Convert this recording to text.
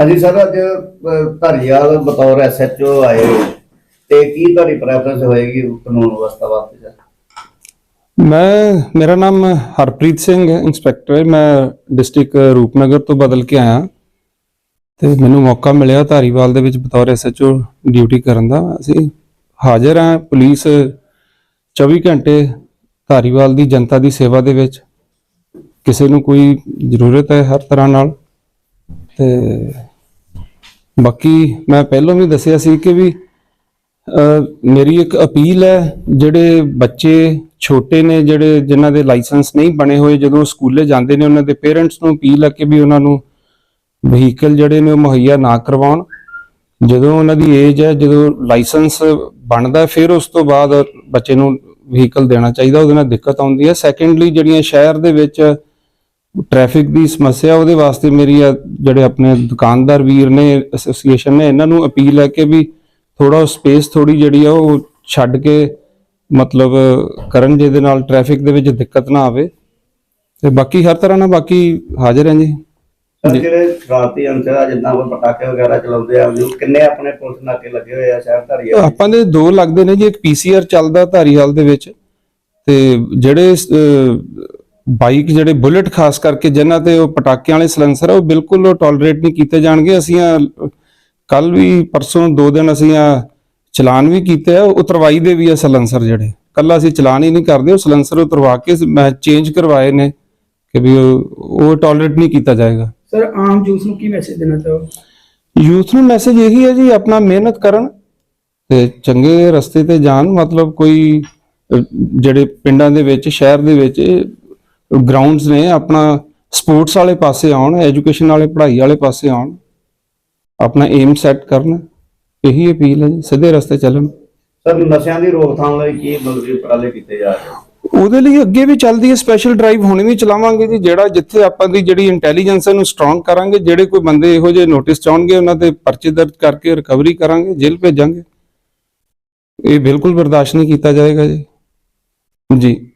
ਹਾਂਜੀ ਸਰ, ਅੱਜ ਧਾਰੀਵਾਲ ਬਤੌਰ ਐਸਐਚਓ ਆਏ ਹੋ ਤੇ ਕੀ ਤੁਹਾਡੀ ਪ੍ਰੈਫਰੈਂਸ ਹੋਏਗੀ ਕਾਨੂੰਨ ਵਿਵਸਥਾ ਵਾਸਤੇ ਸਰ? ਮੈਂ, ਮੇਰਾ ਨਾਮ ਹਰਪ੍ਰੀਤ ਸਿੰਘ ਹੈ, ਇੰਸਪੈਕਟਰ ਹੈ। ਮੈਂ ਡਿਸਟ੍ਰਿਕਟ ਰੂਪਨਗਰ ਤੋਂ ਬਦਲ ਕੇ ਆਇਆ। ਤੇ ਮੈਨੂੰ ਮੌਕਾ ਮਿਲਿਆ ਧਾਰੀਵਾਲ ਦੇ ਵਿੱਚ ਬਤੌਰ ਐਸਐਚਓ ਡਿਊਟੀ ਕਰਨ ਦਾ। ਅਸੀਂ ਹਾਜ਼ਰ ਹਾਂ ਪੁਲਿਸ 24 ਘੰਟੇ ਧਾਰੀਵਾਲ ਦੀ ਜਨਤਾ ਦੀ ਸੇਵਾ ਦੇ ਵਿੱਚ। ਕਿਸੇ ਨੂੰ ਕੋਈ ਜ਼ਰੂਰਤ ਹੈ ਹਰ ਤਰ੍ਹਾਂ ਨਾਲ। ਤੇ ਬਾਕੀ ਮੈਂ ਪਹਿਲਾਂ ਵੀ ਦੱਸਿਆ ਸੀ ਕਿ ਵੀ ਮੇਰੀ ਇੱਕ ਅਪੀਲ ਹੈ, ਜਿਹੜੇ ਬੱਚੇ ਛੋਟੇ ਨੇ, ਜਿਹੜੇ ਜਿਨ੍ਹਾਂ ਦੇ ਲਾਇਸੈਂਸ ਨਹੀਂ ਬਣੇ ਹੋਏ, ਜਦੋਂ ਸਕੂਲੇ ਜਾਂਦੇ ਨੇ, ਉਹਨਾਂ ਦੇ ਪੇਰੈਂਟਸ ਨੂੰ ਅਪੀਲ ਹੈ ਕਿ ਵੀ ਉਹਨਾਂ ਨੂੰ ਵਹੀਕਲ ਜਿਹੜੇ ਨੇ, ਉਹ ਮੁਹੱਈਆ ਨਾ ਕਰਵਾਉਣ। ਜਦੋਂ ਉਹਨਾਂ ਦੀ ਏਜ ਹੈ, ਜਦੋਂ ਲਾਇਸੈਂਸ ਬਣਦਾ, ਫਿਰ ਉਸ ਤੋਂ ਬਾਅਦ ਬੱਚੇ ਨੂੰ ਵਹੀਕਲ ਦੇਣਾ ਚਾਹੀਦਾ, ਉਹਦੇ ਨਾਲ ਦਿੱਕਤ ਆਉਂਦੀ ਹੈ। ਸੈਕੰਡਲੀ ਜਿਹੜੀਆਂ ਸ਼ਹਿਰ ਦੇ ਵਿੱਚ ਟ੍ਰੈਫਿਕ ਦੀ ਸਮੱਸਿਆ ਉਹਦੇ ਵਾਸਤੇ ਮੇਰੀ ਜਿਹੜੇ ਆਪਣੇ ਦੁਕਾਨਦਾਰ ਵੀਰ ਨੇ ਐਸੋਸੀਏਸ਼ਨ ਨੇ ਇਹਨਾਂ ਨੂੰ ਅਪੀਲ ਹੈ ਕਿ ਵੀ ਥੋੜਾ ਸਪੇਸ ਥੋੜੀ ਜਿਹੜੀ ਆ ਉਹ ਛੱਡ ਕੇ ਮਤਲਬ ਕਰਨ ਜਿਹਦੇ ਨਾਲ ਟ੍ਰੈਫਿਕ ਦੇ ਵਿੱਚ ਦਿੱਕਤ ਨਾ ਆਵੇ। ਤੇ ਬਾਕੀ ਹਰ ਤਰ੍ਹਾਂ ਨਾਲ ਬਾਕੀ ਹਾਜ਼ਰ ਹਾਂ ਜੀ। ਜਿਹੜੇ ਸ਼ਰਾਰਤੀ ਅੰਸਰ ਆ ਜਿੱਦਾਂ ਕੋਈ ਪਟਾਕੇ ਵਗੈਰਾ ਚਲਾਉਂਦੇ ਆ ਉਹ ਕਿੰਨੇ ਆਪਣੇ ਪੁਲਿਸ ਨਾਕੇ ਲੱਗੇ ਹੋਏ ਆ ਸ਼ਹਿਰ ਧਾਰੀਵਾਲ ਆਪਾਂ ਦੇ ਦੋ ਲੱਗਦੇ ਨੇ ਜੀ ਇੱਕ ਪੀਸੀਆਰ ਚੱਲਦਾ ਧਾਰੀਵਾਲ ਦੇ ਵਿੱਚ। ਤੇ ਜਿਹੜੇ ਬਾਈਕ ਜਿਹੜੇ ਬੁਲਟ ਖਾਸ ਕਰਕੇ ਜਿਨ੍ਹਾਂ ਤੇ ਉਹ ਪਟਾਕਿਆਂ ਵਾਲੇ ਸਲੈਂਸਰ ਆ ਉਹ ਬਿਲਕੁਲ ਉਹ ਟੋਲਰੇਟ ਨਹੀਂ ਕੀਤੇ ਜਾਣਗੇ। ਅਸੀਂ ਕੱਲ ਵੀ ਪਰਸੋਂ ਦੋ ਦਿਨ ਅਸੀਂ ਆ ਚਲਾਨ ਵੀ ਕੀਤੇ ਆ ਉਤਰਵਾਈ ਦੇ ਵੀ ਆ ਸਲੈਂਸਰ ਜਿਹੜੇ। ਕੱਲਾ ਅਸੀਂ ਚਲਾਨ ਹੀ ਨਹੀਂ ਕਰਦੇ ਉਹ ਸਲੈਂਸਰ ਉਤਰਵਾ ਕੇ ਮੈਂ ਚੇਂਜ ਕਰਵਾਏ ਨੇ ਕਿ ਵੀ ਉਹ ਟੋਲਰੇਟ ਨਹੀਂ ਕੀਤਾ ਜਾਏਗਾ। ਸਰ ਆਮ ਜੂਸ ਨੂੰ ਕੀ ਮੈਸੇਜ ਦੇਣਾ ਚਾਹੋ ਯੂਥ ਨੂੰ ਮੈਸੇਜ ਇਹੀ ਹੈ ਜੀ ਆਪਣਾ ਮਿਹਨਤ ਕਰਨ ਤੇ ਚੰਗੇ ਰਸਤੇ ਤੇ ਜਾਣ। ਮਤਲਬ ਕੋਈ ਜਿਹੜੇ ਪਿੰਡਾਂ ਦੇ ਵਿੱਚ ਸ਼ਹਿਰ ਦੇ ਵਿੱਚ ਗਰਾਊਂਡਸ ਨੇ ਆਪਣਾ ਸਪੋਰਟਸ ਵਾਲੇ ਪਾਸੇ ਆਉਣ ਐਜੂਕੇਸ਼ਨ ਵਾਲੇ ਪੜ੍ਹਾਈ ਵਾਲੇ ਪਾਸੇ ਆਉਣ ਆਪਣਾ ਏਮ ਸੈੱਟ ਕਰਨ ਇਹੀ ਅਪੀਲ ਹੈ ਜੀ ਸਿੱਧੇ ਰਸਤੇ ਚੱਲਣ। ਸਰ ਨਸ਼ਿਆਂ ਦੀ ਰੋਕਥਾਮ ਲਈ ਕੀ ਬਲਦੀ ਉਪਰਾਲੇ ਕੀਤੇ ਜਾ ਰਹੇ? ਉਹਦੇ ਲਈ ਅੱਗੇ ਵੀ ਚੱਲਦੀ ਹੈ ਸਪੈਸ਼ਲ ਡਰਾਈਵ ਹੁਣ ਵੀ ਚਲਾਵਾਂਗੇ ਜੀ ਜਿਹੜਾ ਜਿੱਥੇ ਆਪਾਂ ਦੀ ਜਿਹੜੀ ਇੰਟੈਲੀਜੈਂਸ ਨੂੰ ਸਟਰੋਂਗ ਕਰਾਂਗੇ। ਜਿਹੜੇ ਕੋਈ ਬੰਦੇ ਇਹੋ ਜਿਹੇ ਨੋਟਿਸ ਚਾਉਣਗੇ ਉਹਨਾਂ ਤੇ ਪਰਚੇ ਦਰਜ ਕਰਕੇ ਰਿਕਵਰੀ ਕਰਾਂਗੇ ਜੇਲ੍ਹ ਭੇਜਾਂਗੇ। ਇਹ ਬਿਲਕੁਲ ਬਰਦਾਸ਼ਤ ਨਹੀਂ ਕੀਤਾ ਜਾਏਗਾ ਜੀ। ਜੀ।